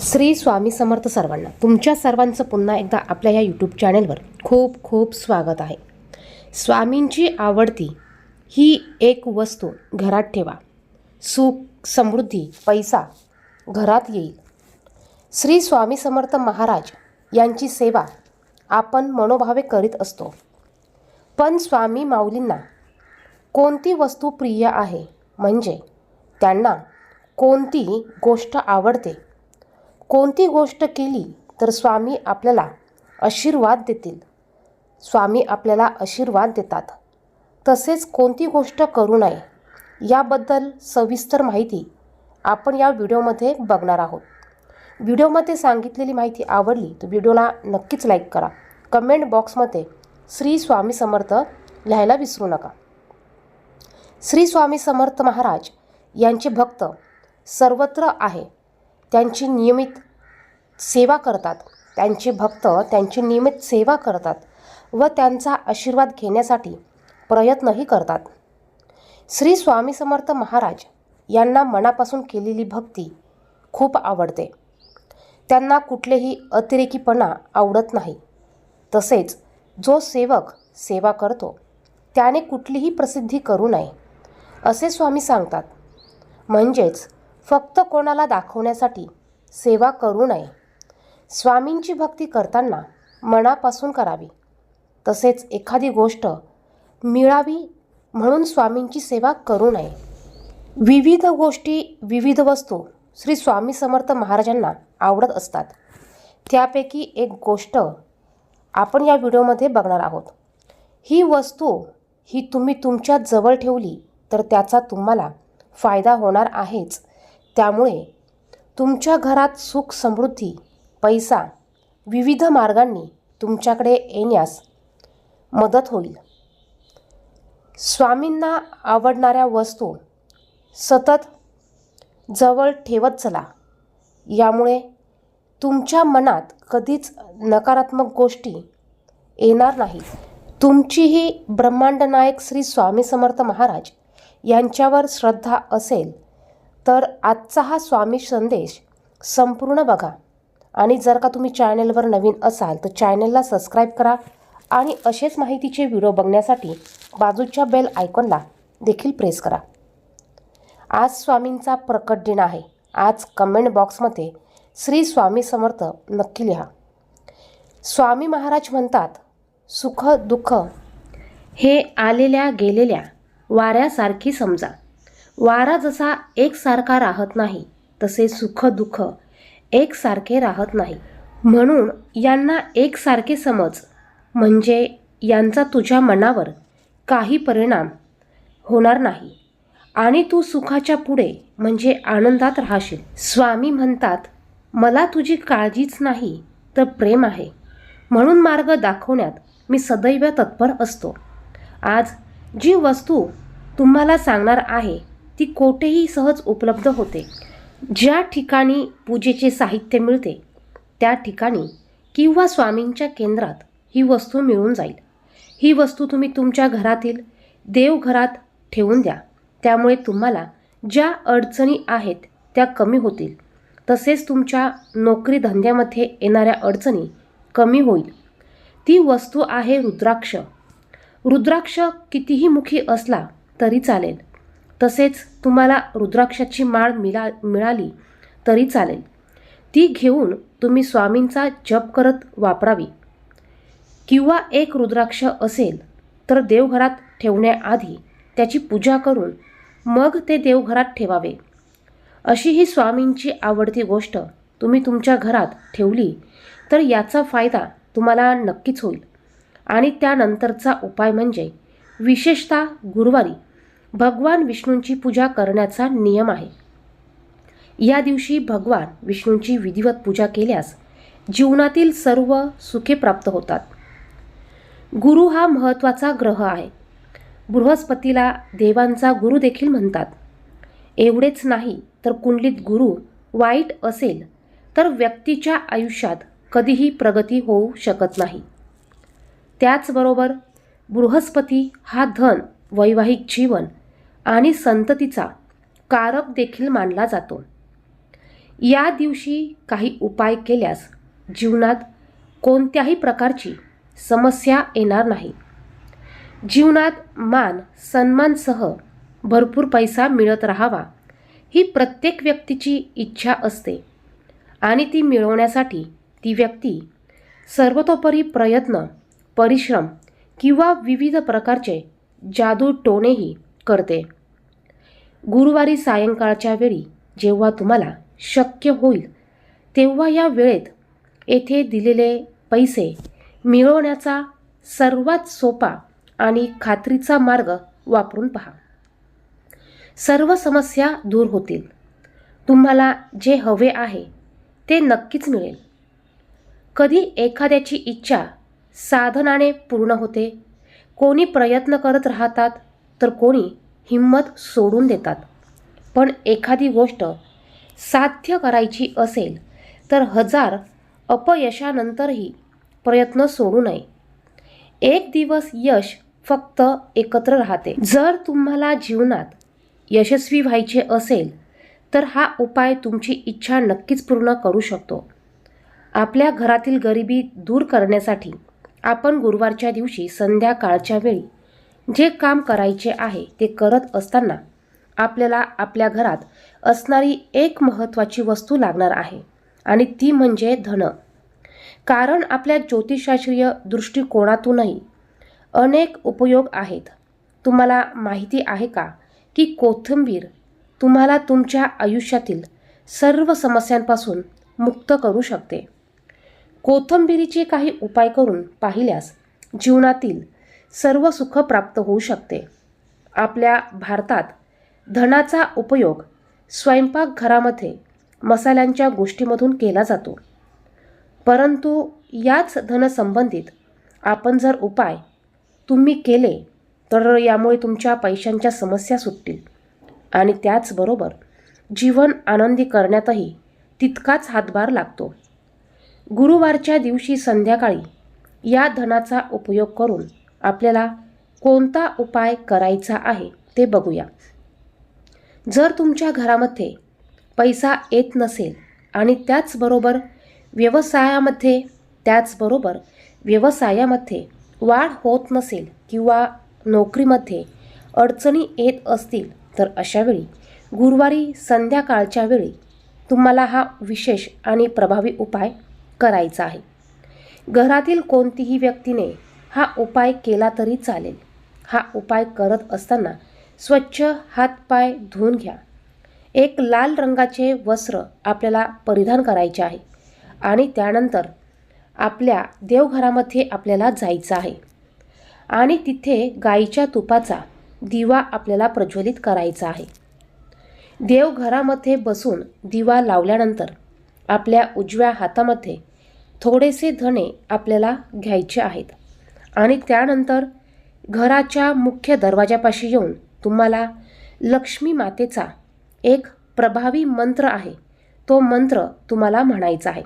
श्री स्वामी समर्थ सर्वांना तुमच्या सर्वांचं पुन्हा एकदा आपल्या या यूट्यूब चॅनेलवर खूप खूप स्वागत आहे. स्वामींची आवडती ही एक वस्तू घरात ठेवा. सुख समृद्धी पैसा घरात येईल. श्री स्वामी समर्थ महाराज यांची सेवा आपण मनोभावे करीत असतो. पण स्वामी माऊलींना कोणती वस्तू प्रिय आहे? म्हणजे त्यांना कोणती गोष्ट आवडते? कोणती गोष्ट केली तर स्वामी आपल्याला आशीर्वाद देतील? स्वामी आपल्याला आशीर्वाद देतात. तसेच कोणती गोष्ट करू नये याबद्दल सविस्तर माहिती आपण या व्हिडिओमध्ये बघणार आहोत. व्हिडिओमध्ये सांगितलेली माहिती आवडली तर व्हिडिओला नक्कीच लाईक करा. कमेंट बॉक्समध्ये श्री स्वामी समर्थ लिहायला विसरू नका. श्री स्वामी समर्थ महाराज यांचे भक्त सर्वत्र आहे. त्यांची नियमित सेवा करतात. त्यांचे भक्त त्यांची नियमित सेवा करतात व त्यांचा आशीर्वाद घेण्यासाठी प्रयत्नही करतात. श्री स्वामी समर्थ महाराज यांना मनापासून केलेली भक्ती खूप आवडते. त्यांना कुठलेही अतिरेकीपणा आवडत नाही. तसेच जो सेवक सेवा करतो त्याने कुठलीही प्रसिद्धी करू नये असे स्वामी सांगतात. म्हणजेच फक्त कोणाला दाखवण्यासाठी सेवा करू नये. स्वामींची भक्ती करताना मनापासून करावी. तसेच एखादी गोष्ट मिळावी म्हणून स्वामींची सेवा करू नये. विविध गोष्टी विविध वस्तू श्री स्वामी समर्थ महाराजांना आवडत असतात. त्यापैकी एक गोष्ट आपण या व्हिडिओमध्ये बघणार आहोत. ही वस्तू ही तुम्ही तुमच्या जवळ ठेवली तर त्याचा तुम्हाला फायदा होणार आहेच. त्यामुळे तुमच्या घरात सुख समृद्धी पैसा विविध मार्गांनी तुमच्याकडे येण्यास मदत होईल. स्वामींना आवडणाऱ्या वस्तू सतत जवळ ठेवत चला. यामुळे तुमच्या मनात कधीच नकारात्मक गोष्टी येणार नाहीत. तुमचीही ब्रह्मांडनायक श्री स्वामी समर्थ महाराज यांच्यावर श्रद्धा असेल तर आजचा हा स्वामी संदेश संपूर्ण बघा. आणि जर का तुम्ही चॅनलवर नवीन असाल तर चॅनलला सबस्क्राईब करा आणि असेच माहितीचे व्हिडिओ बघण्यासाठी बाजूच्या बेल आयकॉनला देखील प्रेस करा. आज स्वामींचा प्रकट दिन आहे. आज कमेंट बॉक्समध्ये श्री स्वामी समर्थ नक्की लिहा. स्वामी महाराज म्हणतात सुख दुःख हे आलेल्या गेलेल्या वाऱ्यासारखी समजा. वारा जसा एकसारखा राहत नाही तसे सुख दुःख एकसारखे राहत नाही. म्हणून यांना एकसारखे समज म्हणजे यांचा तुझ्या मनावर काही परिणाम होणार नाही. आणि तू सुखाच्या पुढे म्हणजे आनंदात राहशील. स्वामी म्हणतात मला तुझी काळजीच नाही तर प्रेम आहे. म्हणून मार्ग दाखवण्यात मी सदैव तत्पर असतो. आज जी वस्तू तुम्हाला सांगणार आहे ती कोठेही सहज उपलब्ध होते. ज्या ठिकाणी पूजेचे साहित्य मिळते त्या ठिकाणी किंवा स्वामींच्या केंद्रात ही वस्तू मिळून जाईल. ही वस्तू तुम्ही तुमच्या घरातील देवघरात ठेवून द्या. त्यामुळे तुम्हाला ज्या अडचणी आहेत त्या कमी होतील. तसेच तुमच्या नोकरी धंद्यामध्ये येणाऱ्या अडचणी कमी होईल. ती वस्तू आहे रुद्राक्ष. रुद्राक्ष कितीही मुखी असला तरी चालेल. तसेच तुम्हाला रुद्राक्षाची माळ मिळा मिळाली तरी चालेल. ती घेऊन तुम्ही स्वामींचा जप करत वापरावी. किंवा एक रुद्राक्ष असेल तर देवघरात ठेवण्याआधी त्याची पूजा करून मग ते देवघरात ठेवावे. अशी ही स्वामींची आवडती गोष्ट तुम्ही तुमच्या घरात ठेवली तर याचा फायदा तुम्हाला नक्कीच होईल. आणि त्यानंतरचा उपाय म्हणजे विशेषतः गुरुवारी भगवान विष्णूंची पूजा करण्याचा नियम आहे. या दिवशी भगवान विष्णूंची विधिवत पूजा केल्यास जीवनातील सर्व सुखे प्राप्त होतात. गुरु हा महत्त्वाचा ग्रह आहे. बृहस्पतीला देवांचा गुरु देखील म्हणतात. एवढेच नाही तर कुंडलीत गुरु वाईट असेल तर व्यक्तीच्या आयुष्यात कधीही प्रगती होऊ शकत नाही. त्याचबरोबर बृहस्पती हा धन वैवाहिक जीवन आणि संततीचा कारक देखील मानला जातो. या दिवशी काही उपाय केल्यास जीवनात कोणत्याही प्रकारची समस्या येणार नाही. जीवनात मान सन्मानसह भरपूर पैसा मिळत राहावा ही प्रत्येक व्यक्तीची इच्छा असते आणि ती मिळवण्यासाठी ती व्यक्ती सर्वतोपरी प्रयत्न परिश्रम किंवा विविध प्रकारचे जादू टोणेही करते. गुरुवारी सायंकाळच्या वेळी जेव्हा तुम्हाला शक्य होईल तेव्हा या वेळेत येथे दिलेले पैसे मिळवण्याचा सर्वात सोपा आणि खात्रीचा मार्ग वापरून पहा. सर्व समस्या दूर होतील. तुम्हाला जे हवे आहे ते नक्कीच मिळेल. कधी एखाद्याची इच्छा साधनाने पूर्ण होते कोणी प्रयत्न करत राहतात तर कोणी हिंमत सोडून देतात. पण एखादी गोष्ट साध्य करायची असेल तर हजार अपयशानंतरही प्रयत्न सोडू नये. एक दिवस यश फक्त एकत्र राहते. जर तुम्हाला जीवनात यशस्वी व्हायचे असेल तर हा उपाय तुमची इच्छा नक्कीच पूर्ण करू शकतो. आपल्या घरातील गरिबी दूर करण्यासाठी आपण गुरुवारच्या दिवशी संध्याकाळच्या वेळी जे काम करायचे आहे ते करत असताना आपल्याला आपल्या घरात असणारी एक महत्त्वाची वस्तू लागणार आहे आणि ती म्हणजे धन. कारण आपल्या ज्योतिषशास्त्रीय दृष्टिकोनातूनही अनेक उपयोग आहेत. तुम्हाला माहिती आहे का की कोथिंबीर तुम्हाला तुमच्या आयुष्यातील सर्व समस्यांपासून मुक्त करू शकते. कोथिंबिरीचे काही उपाय करून पाहिल्यास जीवनातील सर्व सुख प्राप्त होऊ शकते. आपल्या भारतात धनाचा उपयोग स्वयंपाकघरामध्ये मसाल्यांच्या गोष्टीमधून केला जातो. परंतु याच धनसंबंधित आपण जर उपाय तुम्ही केले तर यामुळे तुमच्या पैशांच्या समस्या सुटतील. आणि त्याचबरोबर जीवन आनंदी करण्यातही तितकाच हातभार लागतो. गुरुवारच्या दिवशी संध्याकाळी या धनाचा उपयोग करून आपल्याला कोणता उपाय करायचा आहे ते बघूया. जर तुमच्या घरामध्ये पैसा येत नसेल आणि त्याचबरोबर व्यवसायामध्ये त्याचबरोबर व्यवसायामध्ये वाढ होत नसेल किंवा नोकरीमध्ये अडचणी येत असतील तर अशावेळी गुरुवारी संध्याकाळच्या वेळी तुम्हाला हा विशेष आणि प्रभावी उपाय करायचा आहे. घरातील कोणतीही व्यक्तीने हा उपाय केला तरी चालेल. हा उपाय करत असताना स्वच्छ हातपाय धुवून घ्या. एक लाल रंगाचे वस्त्र आपल्याला परिधान करायचे आहे आणि त्यानंतर आपल्या देवघरामध्ये आपल्याला जायचं आहे. आणि तिथे गाईच्या तुपाचा दिवा आपल्याला प्रज्वलित करायचा आहे. देवघरामध्ये बसून दिवा लावल्यानंतर आपल्या उजव्या हातामध्ये थोडेसे धणे आपल्याला घ्यायचे आहेत. आणि त्यानंतर घराच्या मुख्य दरवाजापाशी येऊन तुम्हाला लक्ष्मी मातेचा एक प्रभावी मंत्र आहे. तो मंत्र तुम्हाला म्हणायचा आहे.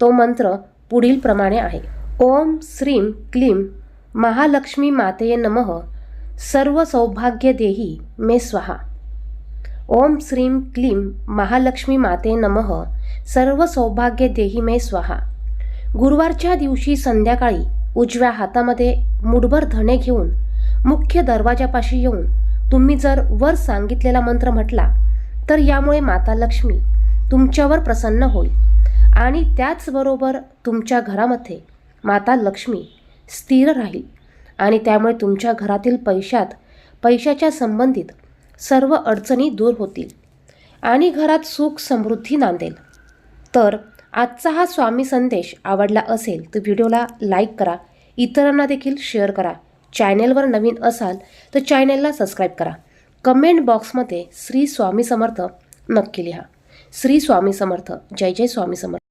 तो मंत्र पुढील प्रमाणे आहे. ओम श्रीम क्लीम महालक्ष्मी मातेय नमः. सर्व सौभाग्य देही मे स्वाहा. ओम श्रीम क्लीम महालक्ष्मी माते नमः. सर्व सौभाग्य देही मे स्वाहा. गुरुवारच्या दिवशी संध्याकाळी उजव्या हातामध्ये मुठभर धणे घेऊन मुख्य दरवाजापाशी येऊन तुम्ही जर वर सांगितलेला मंत्र म्हटला तर यामुळे माता लक्ष्मी तुमच्यावर प्रसन्न होईल. आणि त्याचबरोबर तुमच्या घरामध्ये माता लक्ष्मी स्थिर राहील. आणि त्यामुळे तुमच्या घरातील पैशात पैशाच्या संबंधित सर्व अडचणी दूर होतील आणि घरात सुख समृद्धी नांदेल. तर आजचा हा स्वामी संदेश आवडला असेल तर व्हिडिओला लाईक करा इतरांना देखील शेअर करा चॅनेलवर नवीन असाल तर चॅनेलला सबस्क्राईब करा. कमेंट बॉक्समध्ये श्री स्वामी समर्थ नक्की लिहा. श्री स्वामी समर्थ. जय जय स्वामी समर्थ.